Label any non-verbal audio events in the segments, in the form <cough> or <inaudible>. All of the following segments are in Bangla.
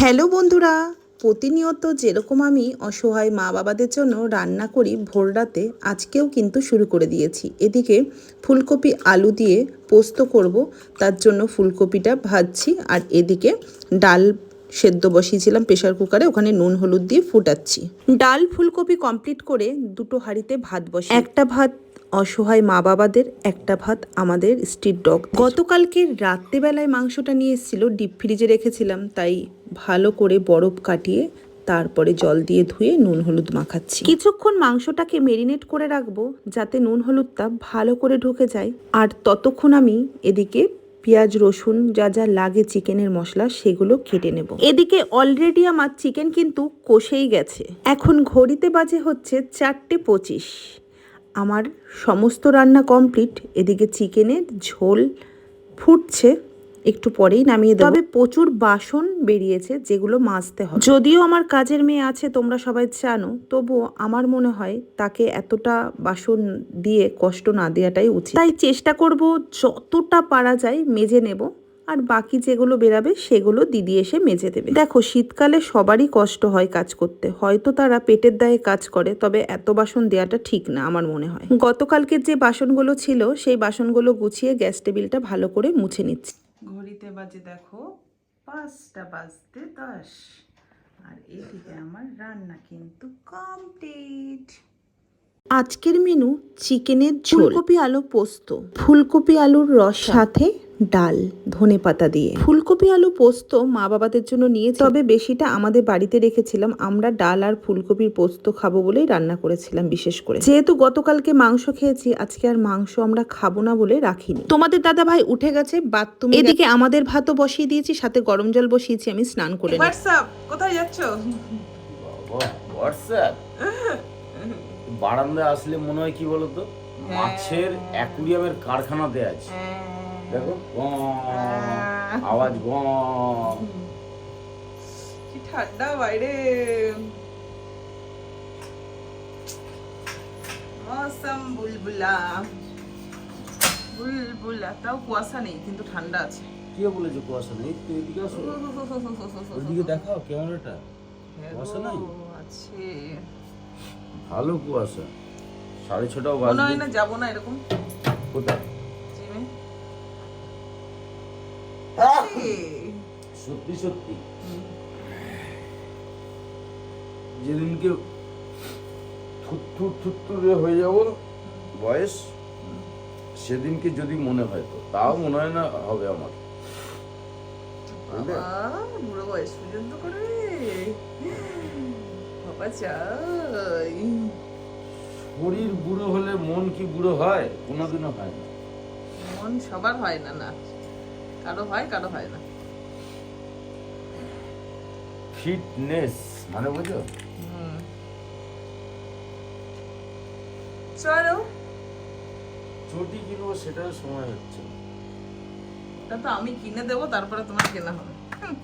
হ্যালো বন্ধুরা, প্রতিনিয়ত যেরকম আমি অসহায় মা বাবাদের জন্য রান্না করি, ভোর রাতে আজকেও কিন্তু শুরু করে দিয়েছি। এদিকে ফুলকপি আলু দিয়ে পোস্ত করব, তার জন্য ফুলকপিটা ভাজছি আর এদিকে ডাল সেদ্ধ বসিয়েছিলাম প্রেশার কুকারে, ওখানে নুন, হলুদ দিয়ে ফুটাচ্ছি। ডাল ফুলকপি কমপ্লিট করে দুটো হাঁড়িতে ভাত বসে একটা ভাত অসহায় মা বাবাদের একটা ভাত আমাদের স্ট্রিট ডগ। গতকালকে রাত্রেবেলায় মাংসটা নিয়ে এসেছিল, ডিপ ফ্রিজে রেখেছিলাম, তাই ভালো করে বরফ কাটিয়ে তারপরে জল দিয়ে ধুয়ে নুন হলুদ মাখাচ্ছি। কিছুক্ষণ মাংসটাকে মেরিনেট করে রাখব, যাতে নুন হলুদটা ভালো করে ঢুকে যায়। আর ততক্ষণ আমি এদিকে পেঁয়াজ, রসুন, যা যা লাগে চিকেনের মশলা, সেগুলো কেটে নেব। এদিকে অলরেডি আমার চিকেন কিন্তু কষেই গেছে। এখন ঘড়িতে বাজে হচ্ছে চারটে পঁচিশ। আমার সমস্ত রান্না কমপ্লিট এদিকে চিকেনের ঝোল ফুটছে, একটু পরেই নামিয়ে দেবো। তবে প্রচুর বাসন বেরিয়েছে যেগুলো মাজতে হবে। যদিও আমার কাজের মেয়ে আছে, তোমরা সবাই জানো, তবুও আমার মনে হয় তাকে এতটা বাসন দিয়ে কষ্ট না দেওয়াটাই উচিত। তাই চেষ্টা করব যতটা পারা যায় মেজে নেব। আর বাকি যেগুলো বেরাবে সেগুলো দিদি এসে মেজে দেবে। দেখো শীতকালে সবারই কষ্ট হয় কাজ করতে। হয়তো তারা পেটের দায়ে কাজ করে তবে এত বাসন দেওয়াটা ঠিক না আমার মনে হয়। গতকালকের যে বাসনগুলো ছিল সেই বাসনগুলো গুছিয়ে গ্যাস টেবিলটা ভালো করে মুছে নিচ্ছি। ঘড়িতে বাজে দেখো পাঁচটা বাজতে দশ। আর এদিকে আমার রান্না কিন্তু কমপ্লিট। আজকের মেনু চিকেনের ঝোল। ফুলকপি আলু পোস্ত। ফুলকপি আলুর রস। সাথে ডাল ধনে পাতা দিয়ে। ফুলকপি আলু পোস্ত মা বাবাদের জন্য নিয়ে তবে বেশিটা আমাদের বাড়িতে রেখেছিলাম। আমরা ডাল আর ফুলকপির পোস্ত খাব বলেই রান্না করেছিলাম বিশেষ করে। যেহেতু গতকালকে মাংস খেয়েছি আজকে আর মাংস আমরা খাব না বলে রাখিনি। তোমাদের দাদা ভাই উঠে গেছে বাথরুম এদিকে আমাদের ভাতও বসিয়ে দিয়েছি সাথে গরম জল বসিয়েছি আমি স্নান করে। হোয়াটসঅ্যাপ কোথায় যাচ্ছ? হোয়াটসঅ্যাপ? বারান্দায় আসলে মনে হয় কি বলতো? মাছের অ্যাকুরিয়ামের কারখানাতে আছে। দেখো আওয়াজ কি ঠান্ডা বাইরে। মৌসম বুলবুলা। বুলবুলা তাও কুয়াশা নেই কিন্তু ঠান্ডা আছে। কে বলেছে কুয়াশা নেই? তুই এদিকে আসো। ওইদিকে দেখাও ক্যামেরাটা। কুয়াশা নাই? আছে। ভালো কুয়াশা। সাড়ে ছটাও মনে হয় না যাব না এরকম। কোথায়? সত্যি সত্যি। যেদিনকে থুত্থুর থুত্থুরে হয়ে যাব বয়স সেদিনকে যদি মনে হয় তো। তাও মনে হয় না হবে আমার। বুড়ো বয়স পর্যন্ত করবে বাবা চাই। শরীর বুড়ো হলে মন কি বুড়ো হয়? কোনোদিনও হয় না। মন সবার হয় না না। কারও হয় কারও হয় না। ফিটনেস মানে বুঝো হুম। চলো। চটি কিনবো সেটাও সময় হচ্ছে। ওটা তো আমি কিনে দেবো তারপরে তোমার কেনা হবে।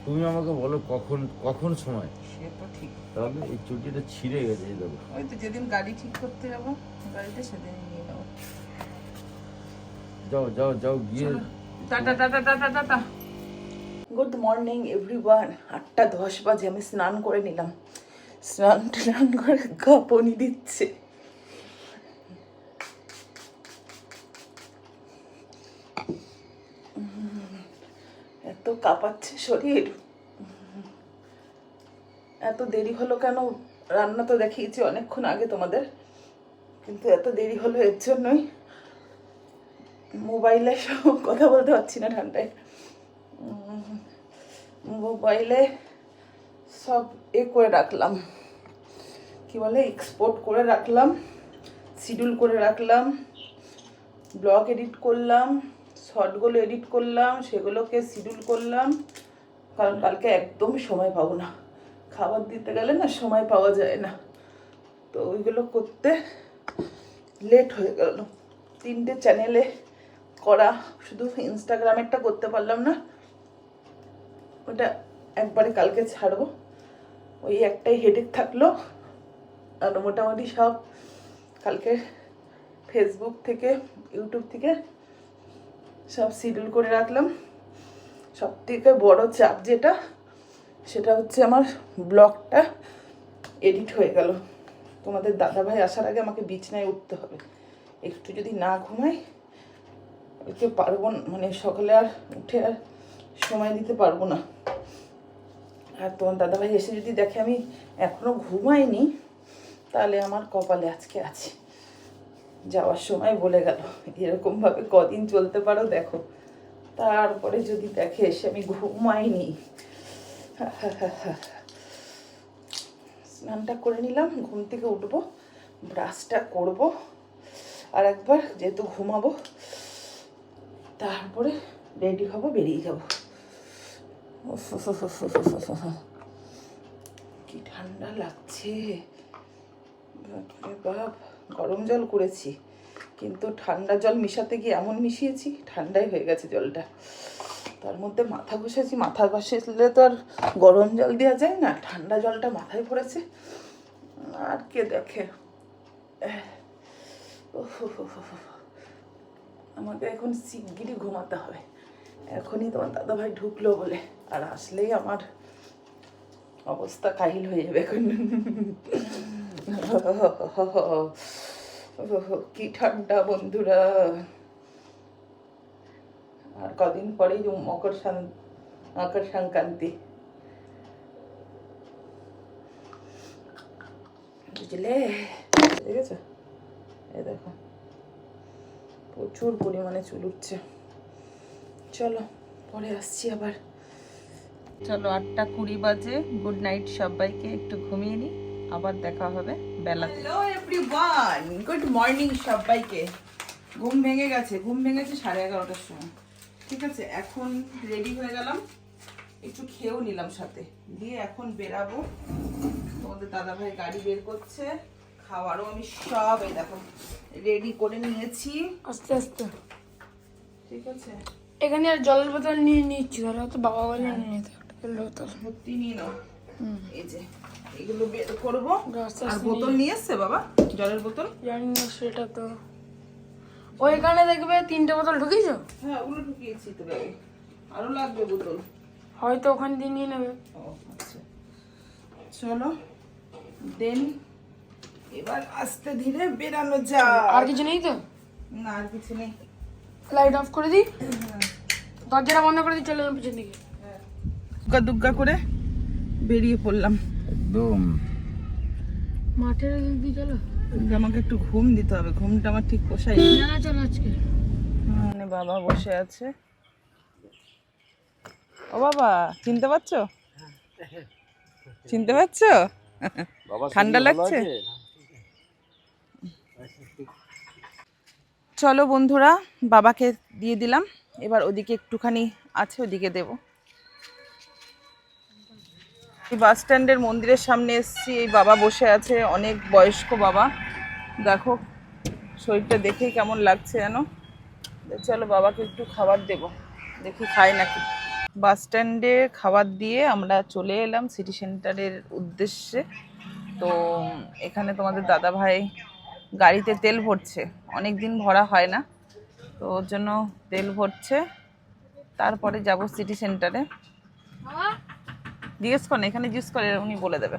তুমি আমাকে বলো কখন কখন সময়? সে তো ঠিক। তাহলে এই চটিটা ছিঁড়ে গেছে দেখো। ওই তো যেদিন গাড়ি ঠিক করতে যাব গাড়িতে সেদিন নিয়ে যাব যাও যাও যাও গিয়ে tata tata tata tata. Good morning everyone আটটা দশ বাজে, আমি স্নান করে নিলাম। স্নান টান করে কাঁপনি দিচ্ছে। এত কাঁপাচ্ছে শরীর। এত দেরি হলো কেন? রান্না তো দেখিয়েছি অনেকক্ষণ আগে তোমাদের। কিন্তু এত দেরি হলো এর জন্যই। মোবাইলে সব কথা বলতে পারছি না ঠান্ডায়। মোবাইলে সব এ করে রাখলাম। কি বলে? এক্সপোর্ট করে রাখলাম শিডিউল করে রাখলাম ব্লগ এডিট করলাম, শর্টগুলো এডিট করলাম, সেগুলোকে শিডিউল করলাম। কারণ কালকে একদমই সময় পাবো না। খাবার দিতে গেলে না সময় পাওয়া যায় না। তো ওইগুলো করতে লেট হয়ে গেল। তিনটে চ্যানেলে করা, শুধু ইনস্টাগ্রামেরটা করতে পারলাম না। ওটা একবারে কালকে ছাড়বো। ওই একটাই হেডেক থাকল। আর মোটামুটি সব কালকে ফেসবুক থেকে ইউটিউব থেকে সব শিডিউল করে রাখলাম। সব থেকে বড় চাপ যেটা, সেটা হচ্ছে আমার ব্লগটা এডিট হয়ে গেল। তোমাদের দাদাভাই আসার আগে আমাকে বিছনায় উঠতে হবে। একটু যদি না ঘুমাই একটু পারব মানে সকালে আর উঠে আর সময় দিতে পারব না। আর তোমার দাদাভাই এসে যদি দেখে আমি এখনও ঘুমাইনি, তাহলে আমার কপালে আজকে আছে। যাওয়ার সময় বলে গেল, এরকমভাবে কদিন চলতে পারো দেখো। তারপরে যদি দেখে এসে আমি ঘুমাইনি। স্নানটা করে নিলাম, ঘুম থেকে উঠবো, ব্রাশটা করব, আর একবার যেহেতু ঘুমাবো, তারপরে রেডি হব, বেরিয়ে যাব। কি ঠান্ডা লাগছে। বাপ, গরম জল করেছি। কিন্তু ঠান্ডা জল মিশাতে গিয়ে এমন মিশিয়েছি, ঠান্ডাই হয়ে গেছে জলটা। তার মধ্যে মাথা ঘষেছি, মাথা ঘষলে তো আর গরম জল দেওয়া যায় না, ঠান্ডা জলটা মাথায় পড়েছে। আর কে দেখে। আমাকে এখন শিগগিরই ঘুমাতে হবে। এখনই তোমার দাদাভাই ঢুকলো বলে। আর আসলেই আমার অবস্থা কাহিল হয়ে যাবে এখন। <laughs> কি ঠান্ডা বন্ধুরা। আর কদিন পরেই মকর মকর সংক্রান্তি। বুঝলে? ঠিক আছে এই দেখো। প্রচুর পরিমাণে চুল উঠছে। চলো, পরে আসছি আবার। চলো আটটা কুড়ি বাজে। গুড নাইট সবাইকে একটু ঘুমিয়ে নিই আবার দেখা হবে বেলা। হ্যালো এভরিওয়ান গুড মর্নিং সবাইকে। ঘুম ভেঙে গেছে ঘুম ভেঙেছে সাড়ে এগারোটার সময়। ঠিক আছে এখন রেডি হয়ে গেলাম। একটু খেয়েও নিলাম সাথে। দিয়ে এখন বেরাবো। তোমাদের দাদাভাই গাড়ি বের করছে খাওয়ারও আমি সব এই দেখো রেডি করে নিয়েছি। আস্তে আস্তে। ঠিক আছে। এখানে আর জলের বোতল নিয়ে নিচ্ছি তাহলে তো বাবা বলে নিয়ে ভর্তি নিয়ে নাও। এই যে এগুলো বের করব। আর বোতল নিয়ে। এসছে বাবা? জলের বোতল? জানি না সেটা তো। ওইখানে দেখবে তিনটে বোতল ঢুকিয়েছো? হ্যাঁ ওগুলো ঢুকিয়েছি তো ব্যাগে আরও লাগবে বোতল। হয়তো ওখান দিয়ে নিয়ে নেবে। আচ্ছা। চলো দেন। এবার আস্তে ধীরে বেরানো যা আর কিছু নেই তো? না আর কিছু নেই। লাইট অফ করে দিই। দরজাটা বন্ধ করে দিই চলে যাব পিছন দিকে। দুগ্গা দুগ্গা করে বেরিয়ে পড়লাম। একদম। মাঠের চলো? আমাকে একটু ঘুম দিতে হবে ঘুমটা আমার ঠিক পোষাই না। চলো আজকে। মানে বাবা বসে আছে। ও বাবা চিনতে পারছ? চিনতে পারছ? ঠান্ডা লাগছে? চলো বন্ধুরা বাবাকে দিয়ে দিলাম। এবার ওদিকে একটুখানি আছে ওদিকে দেব। বাস স্ট্যান্ডের মন্দিরের সামনে এসেছি। এই বাবা বসে আছে, অনেক বয়স্ক বাবা। দেখো, শরীরটা দেখেই কেমন লাগছে যেন। চলো বাবাকে একটু খাবার দেব। দেখি খায় নাকি। বাস স্ট্যান্ডে খাবার দিয়ে আমরা চলে এলাম সিটি সেন্টারের উদ্দেশ্যে। তো এখানে তোমাদের দাদা ভাই গাড়িতে তেল ভরছে। অনেক দিন ভরা হয় না, তো ওর জন্য তেল ভরছে। তারপরে যাব সিটি সেন্টারে। জিজ্ঞেস করেন এখানে জিজ্ঞেস করে উনি বলে দেবে।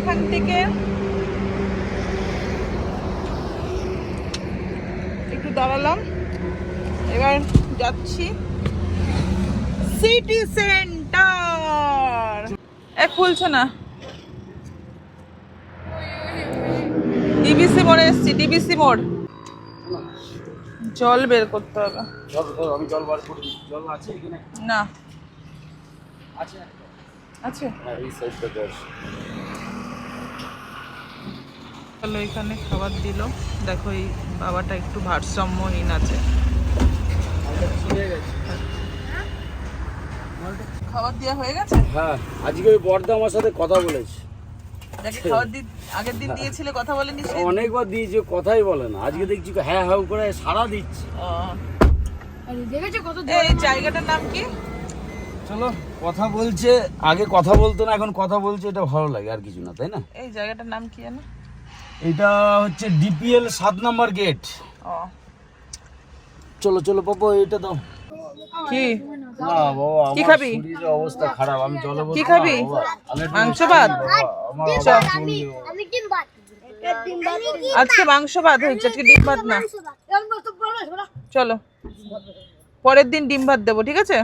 এখান থেকে একটু দাঁড়ালাম। এবার যাচ্ছি সিটি সেন্টার এ খুলছে না। ডিবিসি মোড়ে এসছি ডিবিসি মোড়। জল বের করতে হবে। আমি জল বার করি জল আছে না। আছে আছে। হ্যাঁ এখানে খাবার দিল। দেখো এই বাবাটা একটু ভারসাম্যহীন আছে। খাবার দেওয়া হয়ে গেছে? হ্যাঁ আজকে ওই বর্দা আমার সাথে কথা বলেছে। যাকে খাবার দি আগের দিন দিয়েছিলে কথা বলেনি সে? অনেকবার দিয়েছে কথাই বলে না। আজকে দেখছি হ্যাঁ হ্যাঁ করে সারা দিচ্ছে। ও। আর দেখেছ কত এই জায়গাটার নাম কি? চলো। কথা বলছে আগে কথা বলতো না এখন কথা বলছে এটা ভালো লাগে আর কিছু না তাই না এই জায়গাটার নাম কি জানো এটা হচ্ছে ডিপিএল সাত নম্বর গেট ও চলো চলো পাপা এটা দাও কি না কি খাবি? অবস্থা খারাপ আমি জলে কি খাবি? বাবা। মাংস ভাত? বাবা, বাবা। ডিম ভাত আজকে মাংস ভাত হয়েছে আজকে ডিম ভাত না চলো পরের দিন ডিম ভাত দেবো ঠিক আছে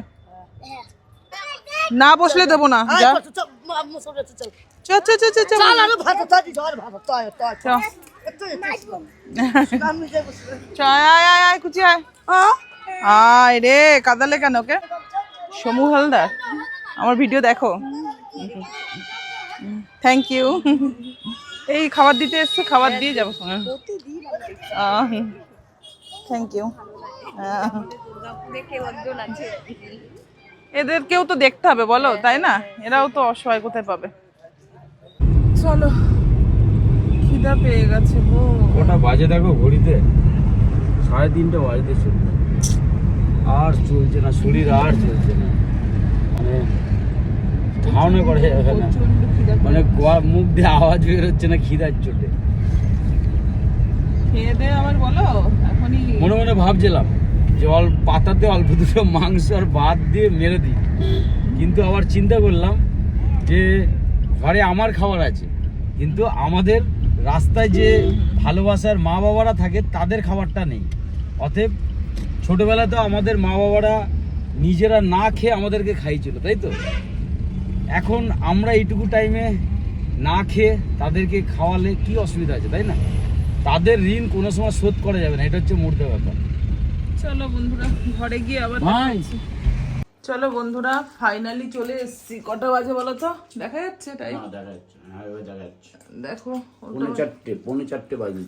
হ্যাঁ না বসলে দেবো না আয় রে কাদালে কেন ওকে? সমু হালদার আমার ভিডিও দেখো। থ্যাংক ইউ এই খাবার দিতে এসছে খাবার দিয়ে যাব থ্যাংক ইউ এদেরকেও তো দেখতে হবে বলো তাই না? এরাও তো অসহায় কোথায় পাবে? চলো খিদা পেয়ে গেছে গো কটা বাজে দেখো ঘড়িতে? সাড়ে তিনটে বাজতে চলবে আর চলছে না শরীর আর চলছে না। মানে ধারণা করে যাবে না মানে গোয়া- মুখ দিয়ে আওয়াজ বেরোচ্ছে না খিদার চোটে। খেয়ে দে আবার বলো এখনই মনে মনে ভাবছিলাম অল্প পাতাতে অল্প দুটো মাংস আর ভাত দিয়ে মেরে দিই। কিন্তু আবার চিন্তা করলাম যে ঘরে আমার খাবার আছে, কিন্তু আমাদের রাস্তায় যে ভালোবাসার মা বাবারা থাকে তাদের খাবারটা নেই। অতএব ছোটবেলায় তো আমাদের মা বাবারা নিজেরা না খেয়ে আমাদেরকে খাইছিল তাই তো? এখন আমরা এইটুকু টাইমে না খেয়ে তাদেরকে খাওয়ালে কি অসুবিধা আছে, তাই না? তাদের ঋণ কোনো সময় শোধ করা যাবে না, এটা হচ্ছে মূর্ত ব্যাপার। চলো বন্ধুরা ঘরে গিয়ে আবার চলো বন্ধুরা ফাইনালি চলে এসেছি। কটা বাজে বলো তো? দেখা যাচ্ছে তাই না, দেখা পৌনে চারটে পৌনে চারটে বাজে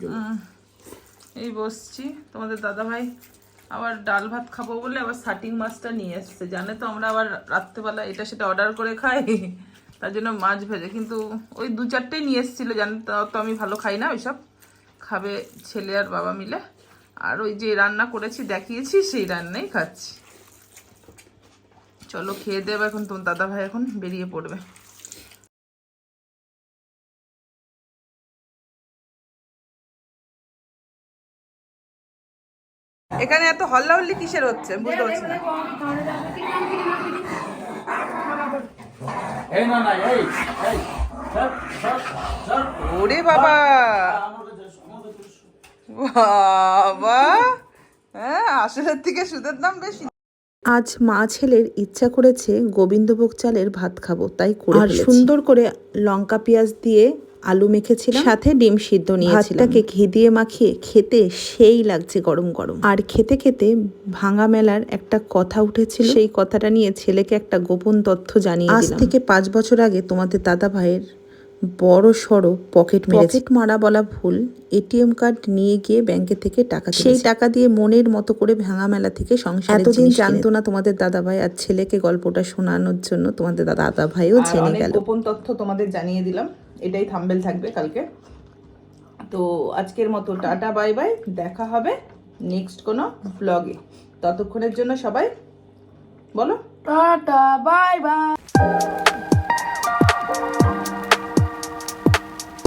এই বসছি। তোমাদের দাদা ভাই আবার ডাল ভাত খাব বলে আবার সাটিং মাছটা নিয়ে এসছে। জানে তো আমরা আবার রাত্রেবেলা এটা সেটা অর্ডার করে খাই। তার জন্য মাছ ভেজে। কিন্তু ওই দু চারটেই নিয়ে এসেছিল জানে তো আমি ভালো খাই না ওইসব। খাবে ছেলে আর বাবা মিলে। আর ওই যে রান্না করেছি দেখিয়েছি সেই রান্নাই খাচ্ছি। চলো খেয়ে দেবে এখন তোমার দাদা ভাই এখন বেরিয়ে পড়বে। এখানে এত হল্লা হল্লি কিসের হচ্ছে? বুঝতে পারছি না। ওরে বাবা! বাবা। হ্যাঁ আসলের থেকে সুদের দাম বেশি। আজ মা ছেলের ইচ্ছা করেছে গোবিন্দভোগ চালের ভাত খাব তাই করে আর সুন্দর করে লঙ্কা পেঁয়াজ দিয়ে আলু মেখেছিলাম। সাথে ডিম সিদ্ধ নিয়েছিলাম। ভাতটাকে ঘি দিয়ে মাখিয়ে খেতে সেই লাগছে গরম গরম। আর খেতে খেতে ভাঙা মেলার একটা কথা উঠেছিল। সেই কথাটা নিয়ে ছেলেকে একটা গোপন তথ্য জানিয়ে আজ থেকে পাঁচ বছর আগে তোমাদের দাদা ভাইয়ের বড় সড়ো পকেট পকেট মারা বলা ভুল এটিএম কার্ড নিয়ে গিয়ে ব্যাংকে থেকে টাকা সেই টাকা দিয়ে মনের মতো করে ভাঙা মেলা থেকে সংসার এতদিন জানতো না তোমাদের দাদা ভাই আর ছেলেকে গল্পটা শোনানোর জন্য তোমাদের দাদা ভাইও জেনে গেল। গোপন তথ্য তোমাদের জানিয়ে দিলাম এটাই থাম্বেল থাকবে কালকে। তো আজকের মতো টাটা বাই বাই দেখা হবে নেক্সট কোনো ব্লগে ততক্ষণের জন্য সবাই বলো। Tata bye bye.